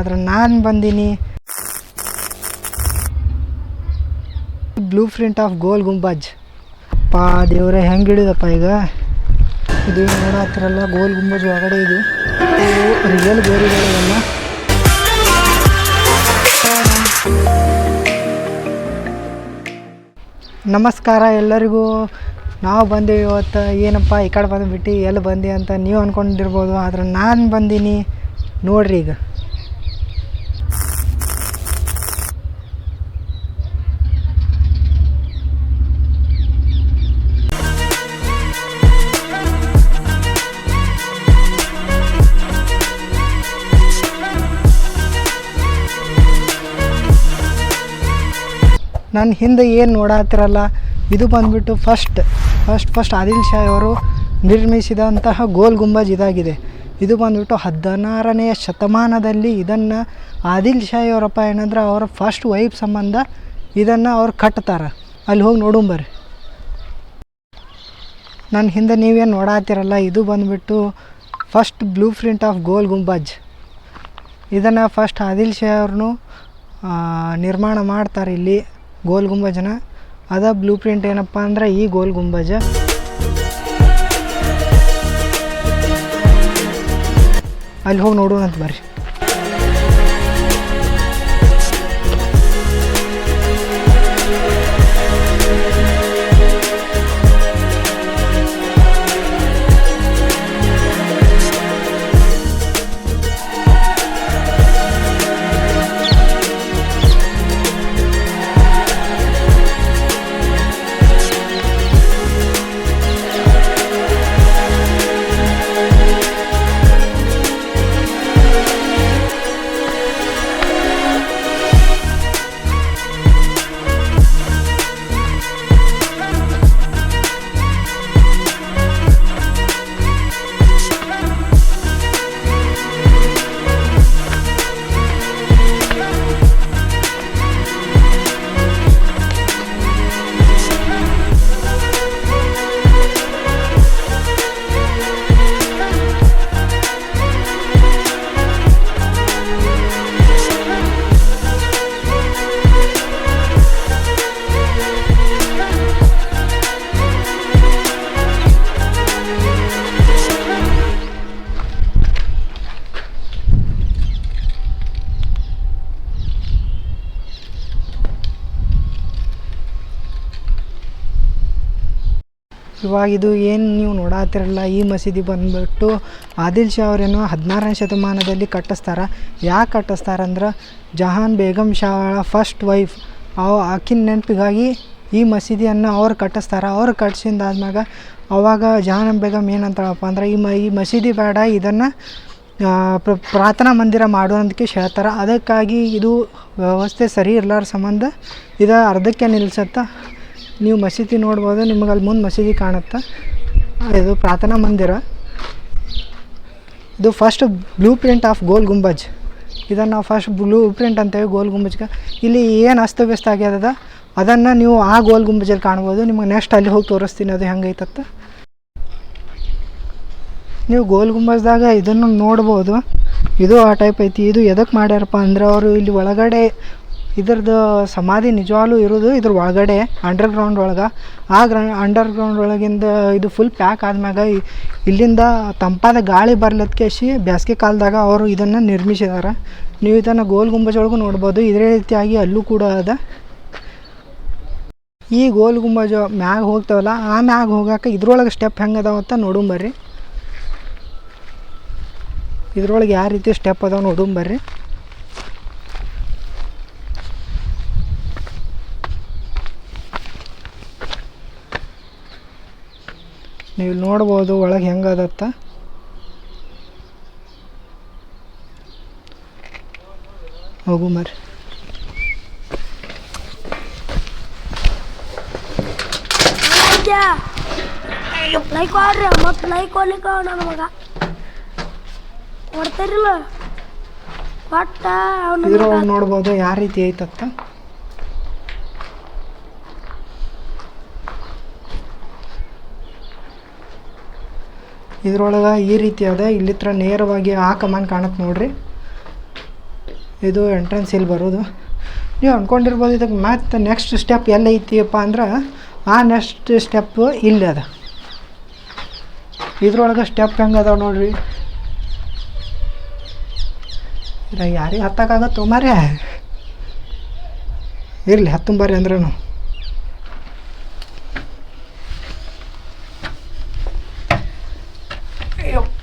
ಆದ್ರೆ ನಾನು ಬಂದೀನಿ. Blue print of Gol Gumbaz ಪಾ ದೇವ್ರೆ, ಹೆಂಗೆ ಹಿಡಿದಪ್ಪ ಈಗ? ಇದು ನೋಡತ್ತಿರಲ್ಲ ಗೋಲ್ ಗುಂಬಜ್ ಒಳಗಡೆ ಇದು. ರಿಯಲ್ ಗೋರಿಗಳಿವೆಲ್ಲ ನಮಸ್ಕಾರ ಎಲ್ಲರಿಗೂ. ನಾವು ಬಂದೀವಿ ಇವತ್ತು. ಏನಪ್ಪ, ಈ ಕಡೆ ಬಂದುಬಿಟ್ಟು ಎಲ್ಲಿ ಬಂದೆ ಅಂತ ನೀವು ಅಂದ್ಕೊಂಡಿರ್ಬೋದು ಆದ್ರೆ ನಾನು ಬಂದೀನಿ. ನೋಡ್ರಿ ಈಗ. ನನ್ನ ಹಿಂದೆ ಏನು ನೋಡಾತಿರಲ್ಲ, ಇದು ಬಂದ್ಬಿಟ್ಟು first first first Adil Shah ಅವರು ನಿರ್ಮಿಸಿದಂತಹ ಗೋಲ್ ಗುಂಬಜ್ ಇದಾಗಿದೆ. ಇದು ಬಂದ್ಬಿಟ್ಟು ಹದಿನಾರನೆಯ ಶತಮಾನದಲ್ಲಿ ಇದನ್ನು ಆದಿಲ್ ಶಾಹಿ ಅವರಪ್ಪ ಏನಂದ್ರೆ ಅವರ ಫಸ್ಟ್ ವೈಫ್ ಸಂಬಂಧ ಇದನ್ನು ಅವ್ರು ಕಟ್ತಾರೆ. ಅಲ್ಲಿ ಹೋಗಿ ನೋಡುಂಬರ್ರಿ ನನ್ನ ಹಿಂದೆ ನೀವೇನು ನೋಡಾತಿರಲ್ಲ, ಇದು ಬಂದ್ಬಿಟ್ಟು first blue print of Gol Gumbaz. ಇದನ್ನು ಫಸ್ಟ್ ಆದಿಲ್ ಶಾ ಅವ್ರನ್ನು ನಿರ್ಮಾಣ ಮಾಡ್ತಾರೆ ಇಲ್ಲಿ. ಗೋಲ್ ಗುಂಬಜನ ಅದ ಬ್ಲೂ ಪ್ರಿಂಟ್ ಏನಪ್ಪ ಅಂದ್ರೆ ಈ ಗೋಲ್ ಗುಂಬಜ ಅಲ್ಲಿ ಹೋಗಿ ನೋಡೋಣ ಅಂತ ಬರ್ರಿ. ಇವಾಗ ಇದು ಏನು ನೀವು ನೋಡಾತಿರಲ್ಲ ಈ ಮಸೀದಿ ಬಂದ್ಬಿಟ್ಟು ಆದಿಲ್ ಶಾ ಅವರೇನೋ ಹದಿನಾರನೇ ಶತಮಾನದಲ್ಲಿ ಕಟ್ಟಿಸ್ತಾರ. ಯಾಕೆ ಕಟ್ಟಿಸ್ತಾರಂದ್ರೆ ಜಹಾನ್ ಬೇಗಂ ಶಾ ಫಸ್ಟ್ ವೈಫ್ ಅವ ಆಕಿನ ನೆನಪಿಗಾಗಿ ಈ ಮಸೀದಿಯನ್ನು ಅವ್ರು ಕಟ್ಟಿಸ್ತಾರೆ. ಅವ್ರು ಕಟ್ಸಿಂದಾದ್ಮ್ಯಾಗ ಅವಾಗ ಜಹಾನ್ ಬೇಗಮ್ ಏನಂತಾಳಪ್ಪ ಅಂದ್ರೆ ಈ ಮ, ಈ ಮಸೀದಿ ಬೇಡ, ಇದನ್ನು ಪ್ರಾರ್ಥನಾ ಮಂದಿರ ಮಾಡೋದಕ್ಕೆ ಹೇಳ್ತಾರೆ. ಅದಕ್ಕಾಗಿ ಇದು ವ್ಯವಸ್ಥೆ ಸರಿ ಇರ್ಲಾರ ಸಂಬಂಧ ಇದು ಅರ್ಧಕ್ಕೆ ನಿಲ್ಸತ್ತ. ನೀವು ಮಸೀದಿ ನೋಡ್ಬೋದು, ನಿಮಗೆ ಅಲ್ಲಿ ಮುಂದೆ ಮಸೀದಿ ಕಾಣುತ್ತೆ? ಇದು ಪ್ರಾರ್ಥನಾ ಮಂದಿರ. ಇದು first blue print of Gol Gumbaz ಇದನ್ನು ನಾವು ಫಸ್ಟ್ ಬ್ಲೂ ಪ್ರಿಂಟ್ ಅಂತೇವೆ ಗೋಲ್ ಗುಂಬಜ್ಗೆ ಇಲ್ಲಿ ಏನು ಅಸ್ತವ್ಯಸ್ತ ಆಗ್ಯದ ಅದನ್ನು ನೀವು ಆ ಗೋಲ್ ಗುಂಬಜಲ್ಲಿ ಕಾಣ್ಬೋದು. ನಿಮಗೆ ನೆಕ್ಸ್ಟ್ ಅಲ್ಲಿ ಹೋಗಿ ತೋರಿಸ್ತೀನಿ ಅದು ಹೆಂಗೈತತ್ತ ನೀವು ಗೋಲ್ ಗುಂಬಜ್ದಾಗ ಇದನ್ನು ನೋಡ್ಬೋದು. ಇದು ಆ ಟೈಪ್ ಐತಿ. ಇದು ಎದಕ್ಕೆ ಮಾಡ್ಯಾರಪ್ಪ ಅಂದ್ರೆ ಅವರು ಇಲ್ಲಿ ಒಳಗಡೆ ಇದ್ರದ್ದು ಸಮಾಧಿ ನಿಜವಾಗ್ಲೂ ಇರೋದು ಇದ್ರ ಒಳಗಡೆ ಅಂಡರ್ಗ್ರೌಂಡ್ ಒಳಗೆ. ಆ ಗ್ರ ಅಂಡರ್ಗ್ರೌಂಡ್ ಒಳಗಿಂದ ಇದು ಫುಲ್ ಪ್ಯಾಕ್ ಆದ್ಮ್ಯಾಗ ಇಲ್ಲಿಂದ ತಂಪಾದ ಗಾಳಿ ಬರ್ಲತ್ಕೇಶಿ ಬೇಸಿಗೆ ಕಾಲದಾಗ ಅವರು ಇದನ್ನು ನಿರ್ಮಿಸಿದ್ದಾರೆ ನೀವು ಇದನ್ನು ಗೋಲ್ ಗುಂಬಜ್ ಒಳಗೂ ನೋಡ್ಬೋದು. ಇದೇ ರೀತಿಯಾಗಿ ಅಲ್ಲೂ ಕೂಡ ಅದ. ಈ ಗೋಲ್ ಗುಂಬಜ್ ಮ್ಯಾಗ ಹೋಗ್ತಾವಲ್ಲ, ಆ ಮ್ಯಾಗ ಹೋಗಾಕ ಇದ್ರೊಳಗೆ ಸ್ಟೆಪ್ ಹೆಂಗೆ ಅದಾವ ಅಂತ ನೋಡುಂಬರ್ರಿ ಇದ್ರೊಳಗೆ ಯಾವ ರೀತಿ ಸ್ಟೆಪ್ ಅದಾವ ನೋಡುಂಬರ್ರಿ ನೀವು ನೋಡ್ಬೋದು ಒಳಗೆ ಹೆಂಗದತ್ತ. ಹೋಗು ಮರಿ ಲೈಕ್ ಮಾಡ್ರಿ ಮತ್ತೆ ಲೈಕ್ ಕೊಡ್ಲಿಕ್ಕೆ ನನ್ನ ಮಗ. ಕೊಡ್ತಾರಿಲ್ಲ ಕೊಟ್ಟ ನೋಡ್ಬೋದು ಯಾವ ರೀತಿ ಐತತ್ತ? ಇದ್ರೊಳಗೆ ಈ ರೀತಿ ಅದ. ಇಲ್ಲಿತ್ರ ನೇರವಾಗಿ ಆ ಕಮಾನ್ ಕಾಣುತ್ತೆ ನೋಡ್ರಿ. ಇದು ಎಂಟ್ರೆನ್ಸ್ ಇಲ್ಲಿ ಬರೋದು? ನೀವು ಅಂದ್ಕೊಂಡಿರ್ಬೋದು ಇದಕ್ಕೆ ಮತ್ತೆ ನೆಕ್ಸ್ಟ್ ಸ್ಟೆಪ್ ಎಲ್ಲ ಐತಿಯಪ್ಪ ಅಂದ್ರೆ ಆ ನೆಕ್ಸ್ಟ್ ಸ್ಟೆಪ್ ಇಲ್ಲಿ ಅದ. ಇದ್ರೊಳಗೆ ಸ್ಟೆಪ್ ಹೆಂಗೆ ಅದಾವೆ ನೋಡ್ರಿ? ಇದ್ರಾಗ ಯಾರಿಗೆ ಹತ್ತಕ್ಕಾಗತ್ತೋ ಮಾರ್ಯ ಇರಲಿ ಹತ್ತುಂಬರ್ರಿ ಅಂದ್ರೂ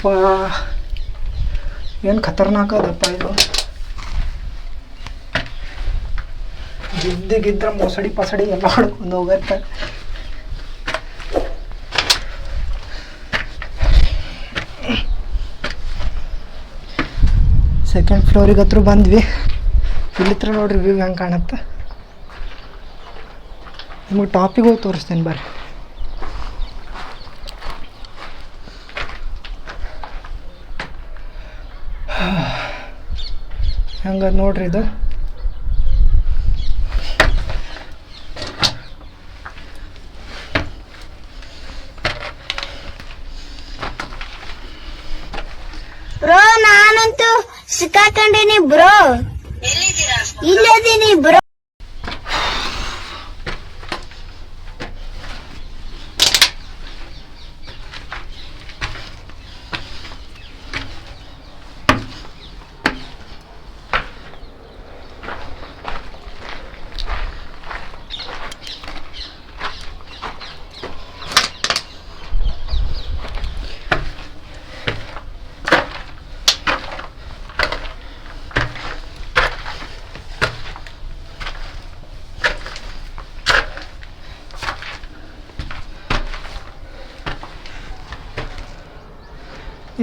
ಅಯ್ಯಪ್ಪ ಏನು ಖತರ್ನಾಕ್ ಅದಪ್ಪ ಇದು? ಗಿದ್ದಿಗಿದ್ರ ಮೊಸಡಿ ಪಸಡಿ ಎಲ್ಲ ಹೊಡ್ಕೊಂಡು ಹೋಗತ್ತೆ. ಸೆಕೆಂಡ್ ಫ್ಲೋರಿಗೆ ಹತ್ರ ಬಂದ್ವಿ. ಇಲ್ಲಿತ್ರ ನೋಡ್ರಿ ವ್ಯೂ ಹೆಂಗೆ ಕಾಣತ್ತೆ. ನಿಮಗೆ ಟಾಪಿಗೆ ಹೋಗಿ ತೋರಿಸ್ತೇನೆ ಬರ್ರಿ. ನೋಡ್ರಿ ಇದು. ಬ್ರೋ ನಾನಂತೂ ಸಿಕ್ಕಾಕೊಂಡಿನಿ ಬ್ರೋ. ಇಲ್ಲದೀನಿ ಬ್ರೋ.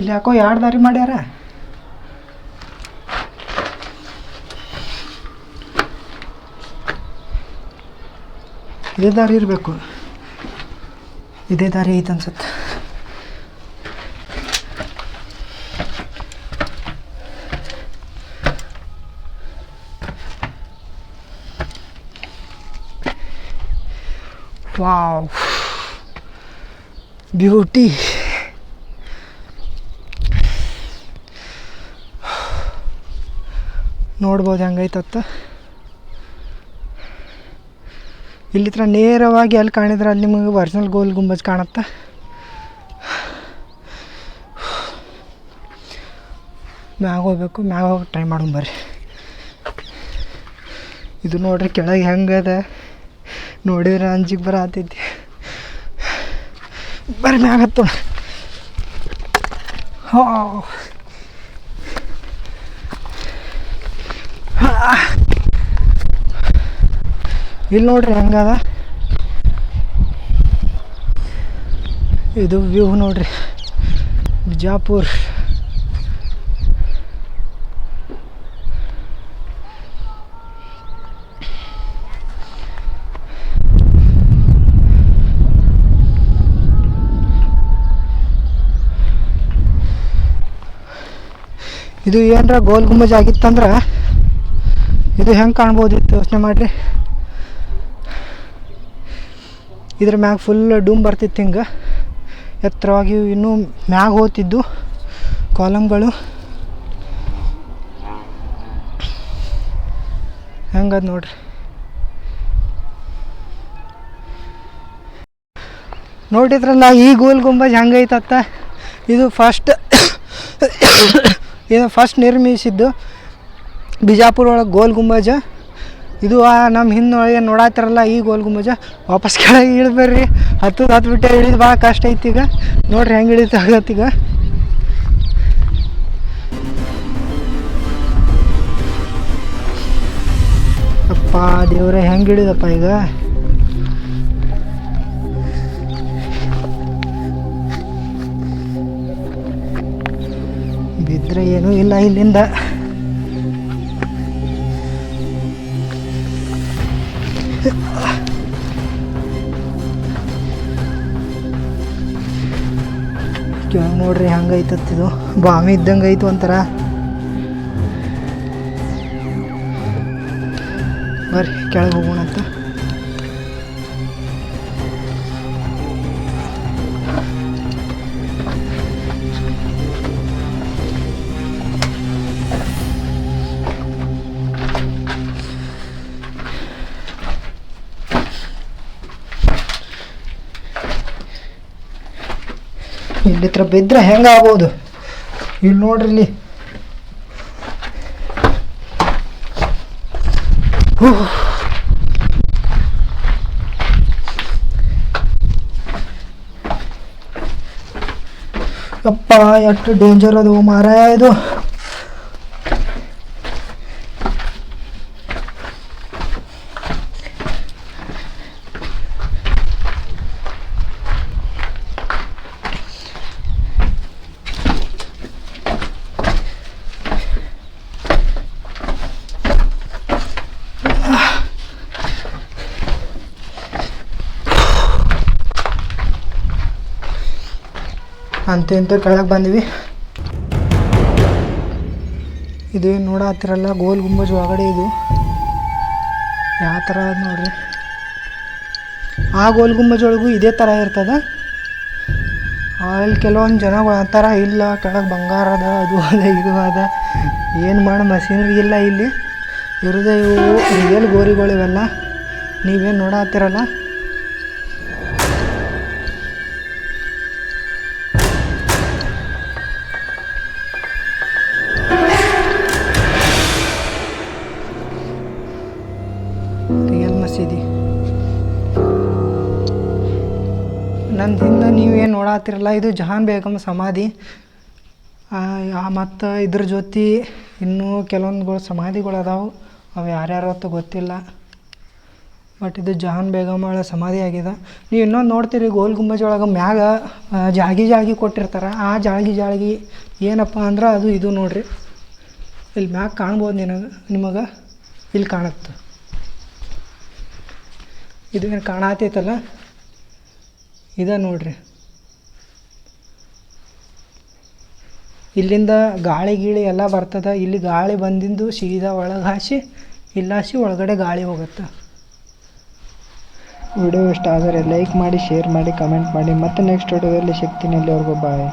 ಇಲ್ಲಿ ಯಾಕೋ ಎರಡು ದಾರಿ ಮಾಡ್ಯಾರ? ಇದೇ ದಾರಿ ಇರಬೇಕು. ಇದೇ ದಾರಿ ಐತೆ ಅನ್ಸುತ್ತೆ ವಾವ್. ಬ್ಯೂಟಿ. ನೋಡ್ಬೋದು ಹೆಂಗೈತತ್ತ ಇಲ್ಲಿತ್ರ ನೇರವಾಗಿ ಅಲ್ಲಿ ಕಾಣಿದ್ರೆ ಅಲ್ಲಿ ನಿಮಗೆ ಒರಿಜಿನಲ್ ಗೋಲ್ ಗುಂಬಜ್ ಕಾಣುತ್ತೆ. ಮ್ಯಾಗ ಹೋಗ್ಬೇಕು, ಮ್ಯಾಗ ಹೋಗಿ ಟ್ರೈ ಮಾಡೋಣ ಬರ್ರಿ. ಇದು ನೋಡ್ರಿ ಕೆಳಗೆ ಹೆಂಗದ. ನೋಡಿದ್ರೆ ಅಂಜಿಗೆ ಬರತೈತಿ. ಬರ್ರಿ ಮ್ಯಾಗ ಹತ್ತೋಣ. ಹೋ. ಇಲ್ಲಿ ನೋಡ್ರಿ ಹೆಂಗದ? ಇದು ವ್ಯೂ ನೋಡ್ರಿ. ಬಿಜಾಪುರ್. ಇದು ಏನರ ಗೋಲ್ ಗುಂಬಜ್ ಆಗಿತ್ತಂದ್ರೆ ಇದು ಹೆಂಗೆ ಕಾಣ್ಬೋದಿತ್ತು ಯೋಚನೆ ಮಾಡಿರಿ. ಇದ್ರ ಮ್ಯಾಗ ಫುಲ್ ಡೂಮ್ ಬರ್ತಿತ್ತು ಹಿಂಗೆ. ಎತ್ತರವಾಗಿ ಇನ್ನೂ ಮ್ಯಾಗ ಹೋತಿದ್ದು ಕಾಲಮ್ಗಳು ಹೆಂಗದ ನೋಡ್ರಿ. ನೋಡಿದ್ರಲ್ಲ, ಈ ಗೋಲ್ ಗುಂಬಜ್ ಹೆಂಗೈತತ್ತ ಇದು ಫಸ್ಟ್ ಇದು ಫಸ್ಟ್ ನಿರ್ಮಿಸಿದ್ದು ಬಿಜಾಪುರ ಒಳಗೆ ಗೋಲ್ ಗುಂಬಜ. ಇದು ನಮ್ಮ ಹಿಂದೊಳಗೆ ನೋಡಾತಿರಲ್ಲ ಈ ಗೋಲ್ ಗುಂಬಜ? ವಾಪಸ್ ಕೆಳಗೆ ಇಳಿದ್ಬರ್ರಿ ಹತ್ತು ಹತ್ತು ಬಿಟ್ಟೆ ಇಳಿದು ಭಾಳ ಕಷ್ಟ ಐತಿ ಈಗ. ನೋಡ್ರಿ ಹೆಂಗೆ ಇಳಿತು ಆಗತ್ತೀಗ ಅಪ್ಪ, ದೇವ್ರೆ, ಹೆಂಗೆ ಇಳಿದಪ್ಪ ಈಗ? ಬಿದ್ದರೆ ಏನೂ ಇಲ್ಲ ಇಲ್ಲಿಂದ. ನೋಡ್ರಿ ಇದು. ಬಾಮಿ ಇದ್ದಂಗೆ ಐತು ಒಂಥರ. ಬರ್ರಿ ಕೆಳಗೆ ಹೋಗೋಣ ಇಲ್ಲಿ ಹತ್ರ ಬಿದ್ದರೆ ಹೆಂಗಾಗ್ಬೋದು? ಇಲ್ಲಿ ನೋಡ್ರಿ ಇಲ್ಲಿ. ಅಪ್ಪ ಎಷ್ಟು ಡೇಂಜರ್ ಅದು ಮಾರಾಯ ಇದು. ಅಂತ ಇಂತ ಕೆಳಗೆ ಬಂದ್ವಿ. ಇದು ನೋಡತ್ತಿರಲ್ಲ ಗೋಲ್ ಗುಂಬಜ್ ಒಳಗಡೆ ಇದು. ಯಾವ ಥರ ನೋಡ್ರಿ. ಆ ಗೋಲ್ ಗುಂಬಜ್ ಒಳಗೂ ಇದೇ ಥರ ಇರ್ತದೆ. ಅಲ್ಲಿ ಕೆಲವೊಂದು ಜನಗಳು ಅಂತಾರ ಇಲ್ಲ, ಕೆಳಗೆ ಬಂಗಾರ ಅದ, ಅದು ಅದ, ಇದು ಅದ. ಏನು ಮಾಡಿ ಮಷೀನರಿ ಇಲ್ಲ ಇಲ್ಲಿ. ಇರೋದೇ ಇವು ರಿಯಲ್ ಗೋರಿಗಳು ಇವೆಲ್ಲ. ನೀವೇನು ನೋಡತ್ತಿರಲ್ಲ ನೋಡತ್ತಿರಲ್ಲ ಇದು ಜಹಾನ್ ಬೇಗಮ್ ಸಮಾಧಿ. ಮತ್ತು ಇದ್ರ ಜೊತೆ ಇನ್ನೂ ಕೆಲವೊಂದುಗಳು ಸಮಾಧಿಗಳು ಅದಾವು ಅವು ಯಾರ್ಯಾರು ಅಂತ ಗೊತ್ತಿಲ್ಲ. ಬಟ್ ಇದು ಜಹಾನ್ ಬೇಗಮ್ ಒಳ ಸಮಾಧಿ ಆಗಿದೆ. ನೀವು ಇನ್ನೊಂದು ನೋಡ್ತೀರಿ, ಗೋಲ್ ಗುಂಬಜ್ ಒಳಗೆ ಮ್ಯಾಗ ಜಾಗಿ ಜಾಗಿ ಕೊಟ್ಟಿರ್ತಾರೆ. ಆ ಜಾಗಿ ಜಾಗಿ ಏನಪ್ಪ ಅಂದ್ರೆ ಅದು ಇದು ನೋಡ್ರಿ. ಇಲ್ಲಿ ಮ್ಯಾಗ ಕಾಣ್ಬೋದು ನಿನಗೆ, ನಿಮಗೆ? ಇಲ್ಲಿ ಕಾಣುತ್ತೆ. ಇದು ಏನು ಕಾಣತೈತಲ್ಲ? ಇದ ನೋಡ್ರಿ. ಇಲ್ಲಿಂದ ಗಾಳಿ ಗೀಳಿ ಎಲ್ಲ ಬರ್ತದೆ. ಇಲ್ಲಿ ಗಾಳಿ ಬಂದಿಂದು ಸೀದಾ ಒಳಗೆ ಹಾಸಿ, ಇಲ್ಲ ಹಾಸಿ ಒಳಗಡೆ ಗಾಳಿ ಹೋಗುತ್ತೆ. ವಿಡಿಯೋ ಇಷ್ಟ ಆದರೆ ಲೈಕ್ ಮಾಡಿ, ಶೇರ್ ಮಾಡಿ, ಕಮೆಂಟ್ ಮಾಡಿ. ಮತ್ತೆ ನೆಕ್ಸ್ಟ್ ವಿಡಿಯೋದಲ್ಲಿ ಸಿಗ್ತೀನಿ. ಅಲ್ಲಿವರೆಗೂ ಬಾಯ್